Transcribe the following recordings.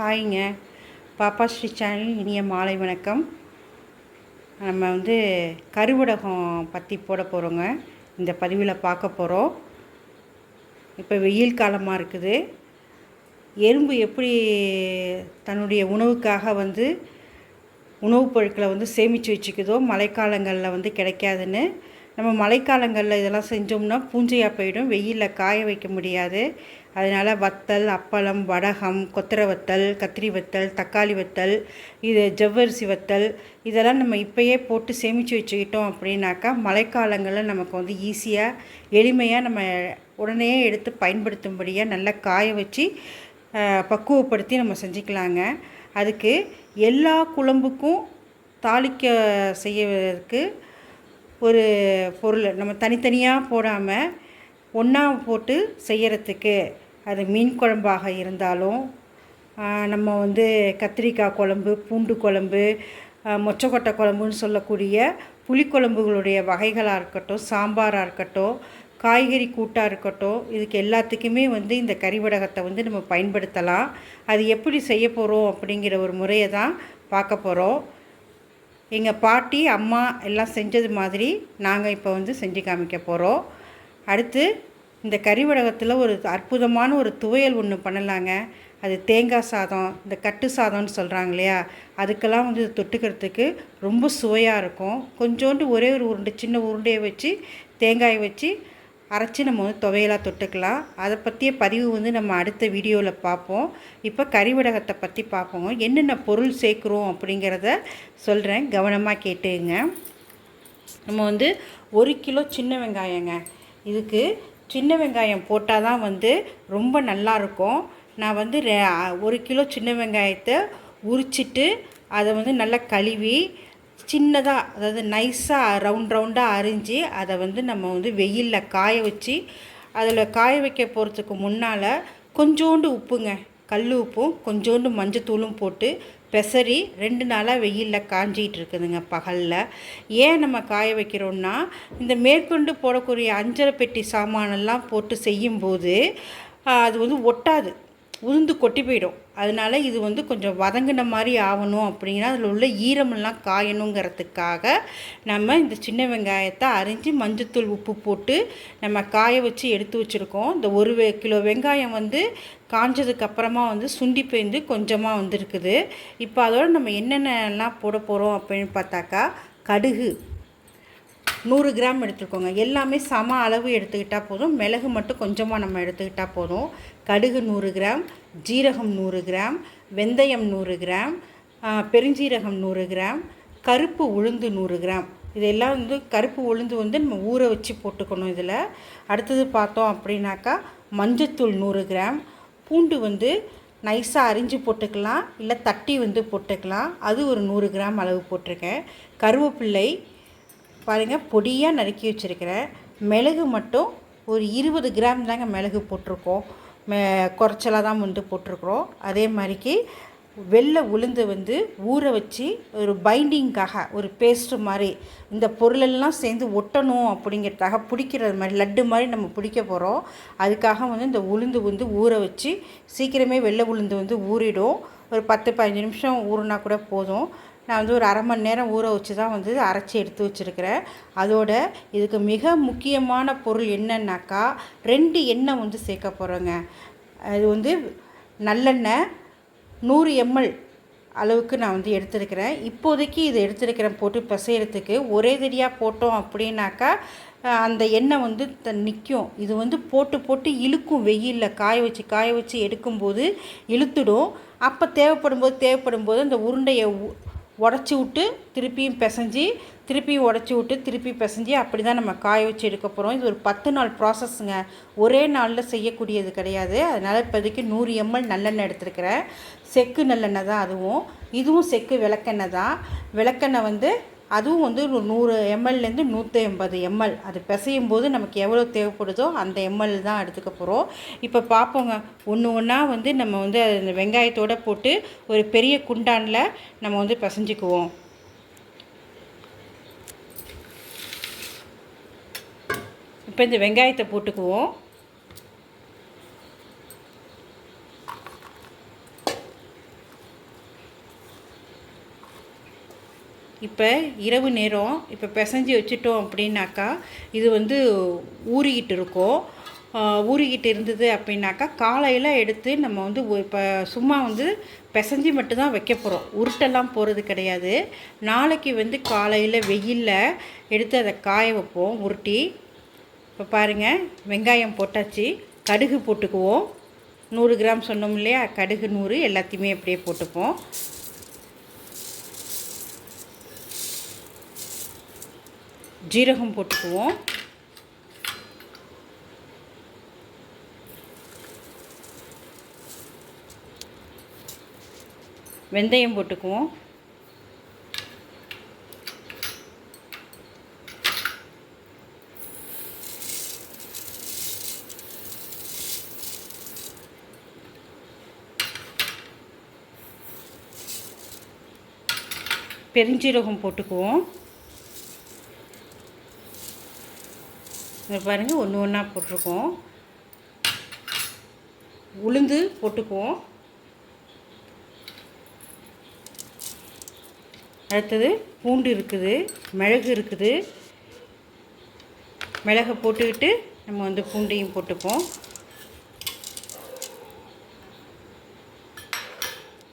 ஹாய்ங்க. பாப்பா ஸ்ரீ சேனல் இனிய மாலை வணக்கம். நம்ம வந்து கருவடகம் பற்றி போட போகிறோங்க இந்த பதிவில் பார்க்க போகிறோம் இப்போ வெயில் காலமாக இருக்குது. எறும்பு எப்படி தன்னுடைய உணவுக்காக வந்து உணவுப் பொருட்களை வந்து சேமித்து வச்சுக்குதோ மழைக்காலங்களில் வந்து கிடைக்காதுன்னு நம்ம மழைக்காலங்களில் இதெல்லாம் செஞ்சோம்னா பூஞ்சையாக போயிடும். வெயிலில் காய வைக்க முடியாது. அதனால் வத்தல் அப்பளம் வடகம் கொத்தரை வத்தல் கத்திரி வத்தல் தக்காளி வத்தல் இது ஜவ்வரிசி வத்தல் இதெல்லாம் நம்ம இப்போயே போட்டு சேமித்து வச்சுக்கிட்டோம் அப்படின்னாக்கா மழைக்காலங்களில் நமக்கு வந்து ஈஸியாக எளிமையாக நம்ம உடனே எடுத்து பயன்படுத்தும்படியாக நல்லா காய வச்சு பக்குவப்படுத்தி நம்ம செஞ்சுக்கலாங்க. அதுக்கு எல்லா குழம்புக்கும் தாளிக்க செய்யறதுக்கு ஒரு பொருள் நம்ம தனித்தனியாக போடாமல் ஒன்றா போட்டு செய்கிறதுக்கு அது மீன் குழம்பாக இருந்தாலும் நம்ம வந்து கத்திரிக்காய் குழம்பு பூண்டு குழம்பு மொச்சக்கொட்டை குழம்புன்னு சொல்லக்கூடிய புளிக்குழம்புகளுடைய வகைகளாக இருக்கட்டும் சாம்பாராக இருக்கட்டும் காய்கறி கூட்டாக இருக்கட்டும் இதுக்கு எல்லாத்துக்குமே வந்து இந்த கறிவடகத்தை வந்து நம்ம பயன்படுத்தலாம். அது எப்படி செய்ய போகிறோம் அப்படிங்கிற ஒரு முறையை தான் பார்க்க போகிறோம் எங்கள் பாட்டி அம்மா எல்லாம் செஞ்சது மாதிரி நாங்கள் இப்போ வந்து செஞ்சு காமிக்க போகிறோம் அடுத்து இந்த கறிவடகத்தில் ஒரு அற்புதமான ஒரு துவையல் ஒன்று பண்ணலாங்க. அது தேங்காய் சாதம் இந்த கட்டு சாதம்னு சொல்கிறாங்க இல்லையா? அதுக்கெல்லாம் வந்து தொட்டுக்கிறதுக்கு ரொம்ப சுவையாக இருக்கும். கொஞ்சோண்டு ஒரே ஒரு உருண்டை சின்ன உருண்டையை வச்சு தேங்காயை வச்சு அரைச்சி நம்ம வந்து துவையலாக தொட்டுக்கலாம். அதை பற்றிய பதிவு வந்து நம்ம அடுத்த வீடியோவில் பார்ப்போம் இப்போ கறிவடகத்தை பற்றி பார்ப்போங்க என்னென்ன பொருள் சேர்க்குறோம் அப்படிங்கிறத சொல்கிறேன் கவனமாக கேட்டுங்க. நம்ம வந்து ஒரு கிலோ சின்ன வெங்காயங்க. இதுக்கு சின்ன வெங்காயம் போட்டால் தான் வந்து ரொம்ப நல்லா இருக்கும். நான் வந்து ஒரு கிலோ சின்ன வெங்காயத்தை உரிச்சிட்டு அதை வந்து நல்லா கழுவி சின்னதாக அதாவது நைஸாக ரவுண்ட் ரவுண்டாக அரிஞ்சு அதை வந்து நம்ம வந்து வெயிலில் காய வச்சு அதில் காய வைக்க போகிறதுக்கு முன்னால் கொஞ்சோண்டு உப்புங்க. கல் உப்பும் கொஞ்சோண்டு மஞ்சத்தூளும் போட்டு பெசரி ரெண்டு நாளாக வெயிலில் காஞ்சிகிட்டு இருக்குதுங்க பகலில். ஏன் நம்ம காய வைக்கிறோம்னா இந்த மேற்கொண்டு போடக்கூடிய அஞ்சரை பெட்டி சாமானெல்லாம் போட்டு செய்யும்போது அது வந்து ஒட்டாது. உளுந்து கொட்டி போயிடும். அதனால இது வந்து கொஞ்சம் வதங்கின மாதிரி ஆகணும் அப்படின்னா அதில் உள்ள ஈரமெல்லாம் காயணுங்கிறதுக்காக நம்ம இந்த சின்ன வெங்காயத்தை அரிஞ்சு மஞ்சத்தூள் உப்பு போட்டு நம்ம காய வச்சு எடுத்து வச்சுருக்கோம். இந்த ஒரு கிலோ வெங்காயம் வந்து காஞ்சதுக்கு அப்புறமா வந்து சுண்டி பேந்து கொஞ்சமாக வந்திருக்குது. இப்போ அதோட நம்ம என்னென்னலாம் போட போகிறோம் அப்படின்னு பார்த்தாக்கா கடுகு. நூறு கிராம் எடுத்துக்கோங்க. எல்லாமே சம அளவு எடுத்துக்கிட்டால் போதும். மிளகு மட்டும் கொஞ்சமாக நம்ம எடுத்துக்கிட்டால் போதும். கடுகு நூறு கிராம் ஜீரகம் நூறு கிராம் வெந்தயம் நூறு கிராம் பெருஞ்சீரகம் நூறு கிராம் கருப்பு உளுந்து நூறு கிராம். இதெல்லாம் வந்து கருப்பு உளுந்து வந்து நம்ம ஊற வச்சு போட்டுக்கணும் இதில். அடுத்தது பார்த்தோம் அப்படின்னாக்கா மஞ்சத்தூள் நூறு கிராம். பூண்டு வந்து நைஸாக அரிஞ்சு போட்டுக்கலாம். இல்லை தட்டி வந்து போட்டுக்கலாம். அது ஒரு நூறு கிராம் அளவு போட்டிருக்கேன். கருவேப்பிள்ளை பாருங்கள் பொடியாக நறுக்கி வச்சுருக்கிறேன் மிளகு மட்டும் ஒரு இருபது கிராம் தாங்க மிளகு போட்டிருக்கோம். மே குறைச்சலாக தான் வந்து போட்டிருக்குறோம். அதே மாதிரிக்கு வெள்ளை உளுந்து வந்து ஊற வச்சு ஒரு பைண்டிங்காக ஒரு பேஸ்ட்டு மாதிரி இந்த பொருளெல்லாம் சேர்ந்து ஒட்டணும் அப்படிங்கிறதுக்காக பிடிக்கிறது மாதிரி லட்டு மாதிரி நம்ம பிடிக்க போகிறோம் அதுக்காக வந்து இந்த உளுந்து வந்து ஊற வச்சு சீக்கிரமே வெள்ளை உளுந்து வந்து ஊறிடும். ஒரு பத்து பதினஞ்சு நிமிஷம் ஊறினா கூட போதும். நான் வந்து ஒரு அரை மணி நேரம் ஊற வச்சு தான் வந்து அரைச்சி எடுத்து வச்சுருக்கிறேன். அதோட இதுக்கு மிக முக்கியமான பொருள் என்னன்னாக்கா ரெண்டு எண்ணெய் வந்து சேர்க்க போகிறோங்க அது வந்து நல்லெண்ணெய் நூறு எம்எல் அளவுக்கு நான் வந்து எடுத்திருக்கிறேன். இப்போதைக்கு இது எடுத்திருக்கிறேன் போட்டு பிசையறதுக்கு. ஒரே தடியாக போட்டோம் அப்படின்னாக்கா அந்த எண்ணெய் வந்து த நிற்கும் இது வந்து போட்டு போட்டு இழுக்கும் வெயிலில். காய வச்சு காய வச்சு எடுக்கும்போது இழுத்துடும். அப்போ தேவைப்படும் போது தேவைப்படும் போது அந்த உருண்டையை உடச்சி விட்டு திருப்பியும் பிசைஞ்சு திருப்பியும் உடச்சி விட்டு திருப்பி பிசைஞ்சு அப்படி தான் நம்ம காய வச்சு எடுக்க போகிறோம் இது ஒரு பத்து நாள் ப்ராசஸ்ங்க ஒரே நாளில் செய்யக்கூடியது கிடையாது. அதனால் இப்போதைக்கு நூறு எம்எல் நல்லெண்ணெய் எடுத்துருக்கிறேன். செக்கு நல்லெண்ணெய் தான் அதுவும். இதுவும் செக்கு விளக்கெண்ணெய் தான். விளக்கெண்ணெய் வந்து அதுவும் வந்து ஒரு நூறு எம்எல்லேருந்து நூற்றி எண்பது எம்எல் அது பிசையும் போது நமக்கு எவ்வளோ தேவைப்படுதோ அந்த எம்எல் தான் எடுத்துக்க போகிறோம் இப்போ பார்ப்போங்க ஒன்று ஒன்றா வந்து நம்ம வந்து அந்த வெங்காயத்தோடு போட்டு ஒரு பெரிய குண்டானில் நம்ம வந்து பிசைஞ்சிக்குவோம். இப்போ இந்த வெங்காயத்தை போட்டுக்குவோம். இப்போ இரவு நேரம் இப்போ பிசைஞ்சு வச்சுட்டோம் அப்படின்னாக்கா இது வந்து ஊறிக்கிட்டு இருக்கும். ஊறிக்கிட்டு இருந்தது அப்படின்னாக்கா காலையில் எடுத்து நம்ம வந்து இப்போ சும்மா வந்து பிசைஞ்சு மட்டும்தான் வைக்க போகிறோம் உருட்டெல்லாம் போகிறது கிடையாது. நாளைக்கு வந்து காலையில் வெயிலில் எடுத்து அதை காய வைப்போம் உருட்டி. இப்போ பாருங்கள் வெங்காயம் போட்டாச்சு கடுகு போட்டுக்குவோம். நூறு கிராம் சொன்னோம் இல்லையா? கடுகு நூறு எல்லாத்தையுமே அப்படியே போட்டுப்போம். ஜீரகம் போட்டுக்குவோம். வெந்தயம் போட்டுக்குவோம். பெருஞ்சீரகம் போட்டுக்குவோம். இங்கே பாருங்கள் ஒன்று ஒன்றா போட்டிருக்கோம். உளுந்து போட்டுக்குவோம். அடுத்தது பூண்டு இருக்குது மிளகு இருக்குது. மிளகை போட்டுக்கிட்டு நம்ம வந்து பூண்டையும் போட்டுப்போம்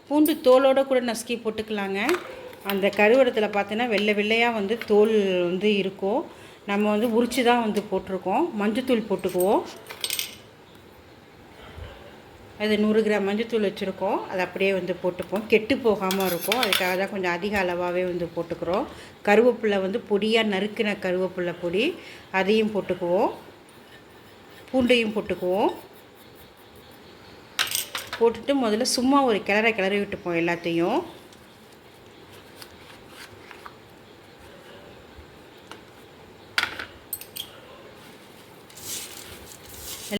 பூண்டு தோலோட கூட நசுக்கி போட்டுக்கலாங்க. அந்த கருவடத்தில் பார்த்தீங்கன்னா வெள்ளை வெள்ளையாக வந்து தோல் வந்து இருக்கும். நம்ம வந்து உரிச்சு தான் வந்து போட்டிருக்கோம். மஞ்சத்தூள் போட்டுக்குவோம். அது நூறு கிராம் மஞ்சத்தூள் வச்சுருக்கோம். அது அப்படியே வந்து போட்டுப்போம். கெட்டு போகாமல் இருக்கும். அதுக்காக தான் கொஞ்சம் அதிக அளவாகவே வந்து போட்டுக்கிறோம். கருவேப்பிலை வந்து பொடியாக நறுக்கின கருவேப்பிலை பொடி அதையும் போட்டுக்குவோம். பூண்டையும் போட்டுக்குவோம். போட்டுட்டு முதல்ல சும்மா ஒரு கிளற கிளறி விட்டுப்போம் எல்லாத்தையும்.